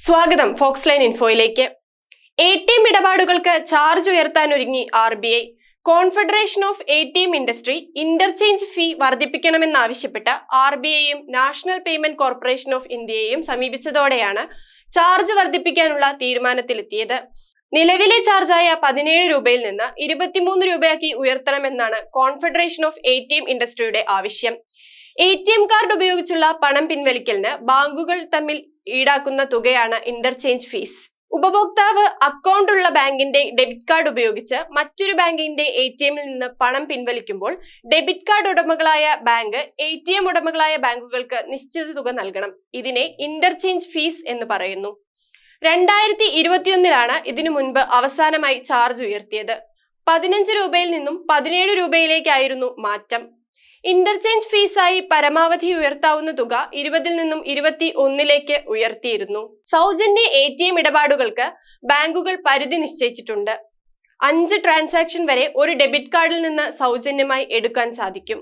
സ്വാഗതം Fox line ഇൻഫോയിലേക്ക് A T M ഇടപാടുകൾക്ക് ചാർജ് ഉയർത്താൻ ഒരുങ്ങി R B I confederation of A T M industry interchange fee വർദ്ധിപ്പിക്കണമെന്നാവശ്യപ്പെട്ട് R B ഐയും national payment corporation of ഇന്ത്യയെയും സമീപിച്ചതോടെയാണ് ചാർജ് വർദ്ധിപ്പിക്കാനുള്ള തീരുമാനത്തിലെത്തിയത്. നിലവിലെ ചാർജായ പതിനേഴ് രൂപയിൽ നിന്ന് ഇരുപത്തിമൂന്ന് രൂപയാക്കി ഉയർത്തണമെന്നാണ് confederation of A T M ഇൻഡസ്ട്രിയുടെ ആവശ്യം. എ ടി എം കാർഡ് ഉപയോഗിച്ചുള്ള പണം പിൻവലിക്കലിന് ബാങ്കുകൾ തമ്മിൽ ഈടാക്കുന്ന തുകയാണ് ഇന്റർചേഞ്ച് ഫീസ് ഉപഭോക്താവ് അക്കൗണ്ട് ഉള്ള ബാങ്കിന്റെ ഡെബിറ്റ് കാർഡ് ഉപയോഗിച്ച് മറ്റൊരു ബാങ്കിന്റെ എ ടി എമ്മിൽ നിന്ന് പണം പിൻവലിക്കുമ്പോൾ ഡെബിറ്റ് കാർഡ് ഉടമകളായ ബാങ്ക് എ ടി എം ഉടമകളായ ബാങ്കുകൾക്ക് നിശ്ചിത തുക നൽകണം. ഇതിനെ ഇന്റർചേഞ്ച് ഫീസ് എന്ന് പറയുന്നു. രണ്ടായിരത്തി ഇരുപത്തിയൊന്നിലാണ് ഇതിനു മുൻപ് അവസാനമായി ചാർജ് ഉയർത്തിയത്. പതിനഞ്ച് രൂപയിൽ നിന്നും പതിനേഴ് രൂപയിലേക്കായിരുന്നു മാറ്റം. ഇന്റർചേഞ്ച് ഫീസായി പരമാവധി ഉയർത്താവുന്ന തുക ഇരുപതിൽ നിന്നും ഇരുപത്തി ഒന്നിലേക്ക് ഉയർത്തിയിരുന്നു. സൗജന്യ എ ടി എം ഇടപാടുകൾക്ക് ബാങ്കുകൾ പരിധി നിശ്ചയിച്ചിട്ടുണ്ട്. അഞ്ച് ട്രാൻസാക്ഷൻ വരെ ഒരു ഡെബിറ്റ് കാർഡിൽ നിന്ന് സൗജന്യമായി എടുക്കാൻ സാധിക്കും.